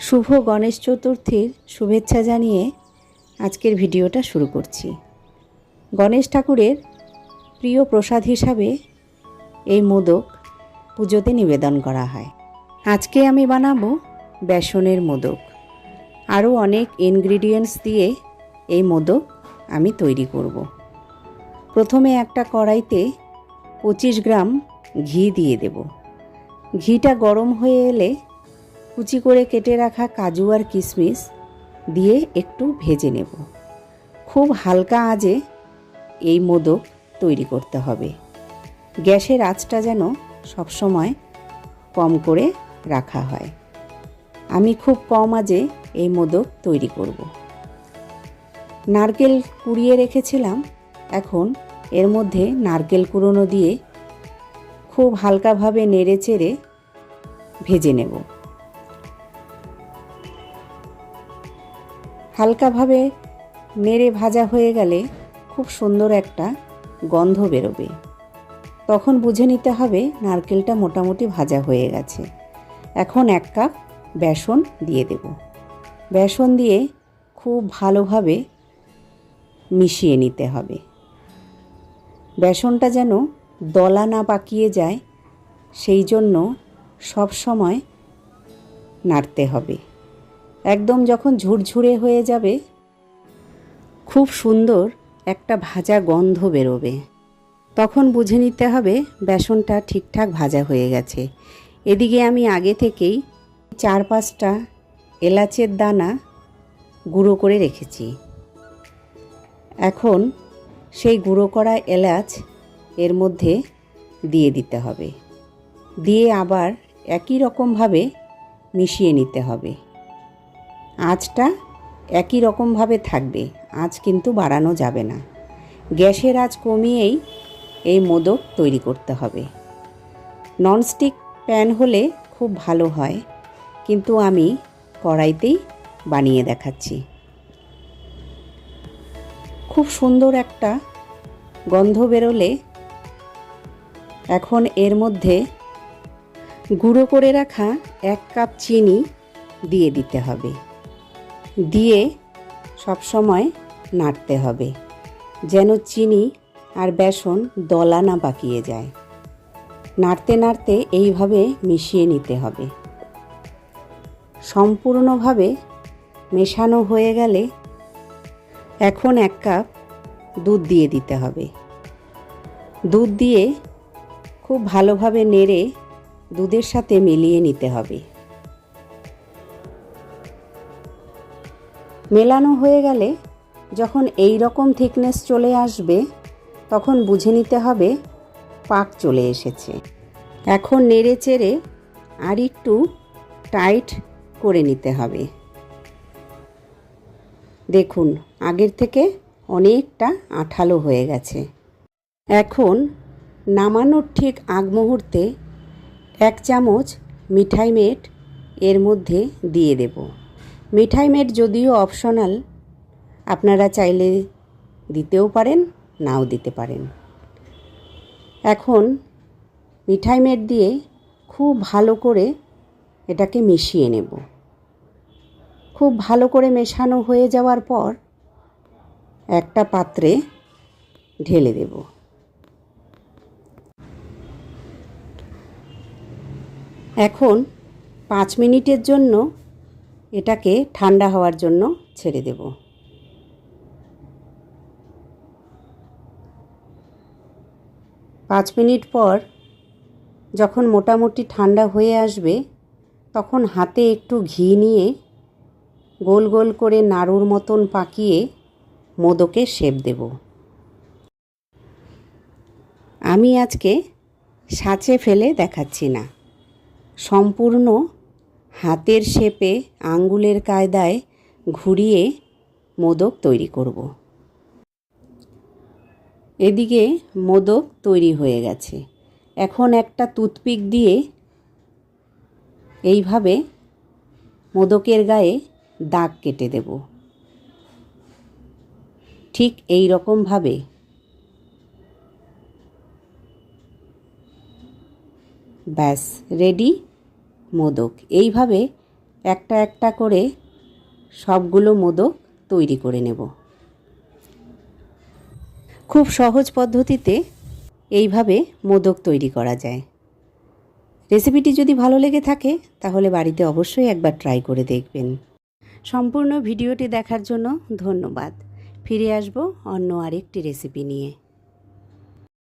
শুভ গণেশ চতুর্থীর শুভেচ্ছা জানিয়ে আজকের ভিডিওটা শুরু করছি। গণেশ ঠাকুরের প্রিয় প্রসাদ হিসাবে এই মোদক পুজোতে নিবেদন করা হয়। আজকে আমি বানাবো বেসনের মোদক। আরও অনেক ইনগ্রিডিয়েন্টস দিয়ে এই মোদক আমি তৈরি করব। প্রথমে একটা কড়াইতে পঁচিশ গ্রাম ঘি দিয়ে দেব। ঘিটা গরম হয়ে এলে কুচি করে কেটে রাখা কাজু আর কিশমিশ দিয়ে একটু ভেজে নেব। খুব হালকা আঁচে এই মোদক তৈরি করতে হবে। গ্যাসের আঁচটা যেন সবসময় কম করে রাখা হয়। আমি খুব কম আজে এই মোদক তৈরি করব। নারকেল কুড়িয়ে রেখেছিলাম। এখন এর মধ্যে নারকেল কুড়োনো দিয়ে খুব হালকাভাবে নেড়ে চেড়ে ভেজে নেব। হালকাভাবে নেড়ে ভাজা হয়ে গেলে খুব সুন্দর একটা গন্ধ বেরোবে। তখন বুঝে নিতে হবে নারকেলটা মোটামুটি ভাজা হয়ে গেছে। এখন এক কাপ বেসন দিয়ে দেব। বেসন দিয়ে খুব ভালোভাবে মিশিয়ে নিতে হবে। বেসনটা যেন দলা না পাকিয়ে যায়, সেই জন্য সব সময় নাড়তে হবে। একদম যখন ঝুরঝুরে হয়ে যাবে, খুব সুন্দর একটা ভাজা গন্ধ বেরোবে। তখন বুঝে নিতে হবে বেসনটা ঠিকঠাক ভাজা হয়ে গেছে। এদিকে আমি আগে থেকেই চার পাঁচটা এলাচের দানা গুঁড়ো করে রেখেছি। এখন সেই গুঁড়ো করা এলাচ এর মধ্যে দিয়ে দিতে হবে। দিয়ে আবার একই রকমভাবে মিশিয়ে নিতে হবে। আঁচটা একই রকমভাবে থাকবে, আঁচ কিন্তু বাড়ানো যাবে না। গ্যাসের আঁচ কমিয়েই এই মোদক তৈরি করতে হবে। ননস্টিক প্যান হলে খুব ভালো হয়, কিন্তু আমি কড়াইতেই বানিয়ে দেখাচ্ছি। খুব সুন্দর একটা গন্ধ বেরোলে এখন এর মধ্যে গুঁড়ো করে রাখা এক কাপ চিনি দিয়ে দিতে হবে। দিয়ে সবসময় নাড়তে হবে, যেন চিনি আর বেসন দলা না পাকিয়ে যায়। নাড়তে নাড়তে এইভাবে মিশিয়ে নিতে হবে। সম্পূর্ণভাবে মেশানো হয়ে গেলে এখন এক কাপ দুধ দিয়ে দিতে হবে। দুধ দিয়ে খুব ভালোভাবে নেড়ে দুধের সাথে মিলিয়ে নিতে হবে। মেলানো হয়ে গেলে যখন এই রকম থিকনেস চলে আসবে, তখন বুঝে নিতে হবে পাক চলে এসেছে। এখন নেড়ে চেড়ে আর একটু টাইট করে নিতে হবে। দেখুন, আগের থেকে অনেকটা আঠালো হয়ে গেছে। এখন নামানোর ঠিক আগ মুহূর্তে এক চামচ মিঠাই মেট এর মধ্যে দিয়ে দেব। মিঠাই মেট যদিও অপশনাল, আপনারা চাইলে দিতেও পারেন, নাও দিতে পারেন। এখন মিঠাই মেট দিয়ে খুব ভালো করে এটাকে মিশিয়ে নেব। খুব ভালো করে মেশানো হয়ে যাওয়ার পর একটা পাত্রে ঢেলে দেব। এখন পাঁচ মিনিটের জন্য এটাকে ঠান্ডা হওয়ার জন্য ছেড়ে দেব। পাঁচ মিনিট পর যখন মোটামুটি ঠান্ডা হয়ে আসবে, তখন হাতে একটু ঘি নিয়ে গোল গোল করে নাড়ুর মতন পাকিয়ে মোদকে শেপ দেব। আমি আজকে সাঁচে ফেলে দেখাচ্ছি না। সম্পূর্ণ হাতের শেপে আঙ্গুলের কায়দায় ঘুরিয়ে মোদক তৈরি করব। এদিকে মোদক তৈরি হয়ে গেছে। এখন একটা টুথপিক দিয়ে এইভাবে মোদকের গায়ে দাগ কেটে দেব। ঠিক এই রকমভাবে। ব্যাস রেডি মোদক। এইভাবে একটা একটা করে সবগুলো মোদক তৈরি করে নেব। খুব সহজ পদ্ধতিতে এইভাবে মোদক তৈরি করা যায়। রেসিপিটি যদি ভালো লেগে থাকে, তাহলে বাড়িতে অবশ্যই একবার ট্রাই করে দেখবেন। সম্পূর্ণ ভিডিওটি দেখার জন্য ধন্যবাদ। ফিরে আসব অন্য আরেকটি রেসিপি নিয়ে।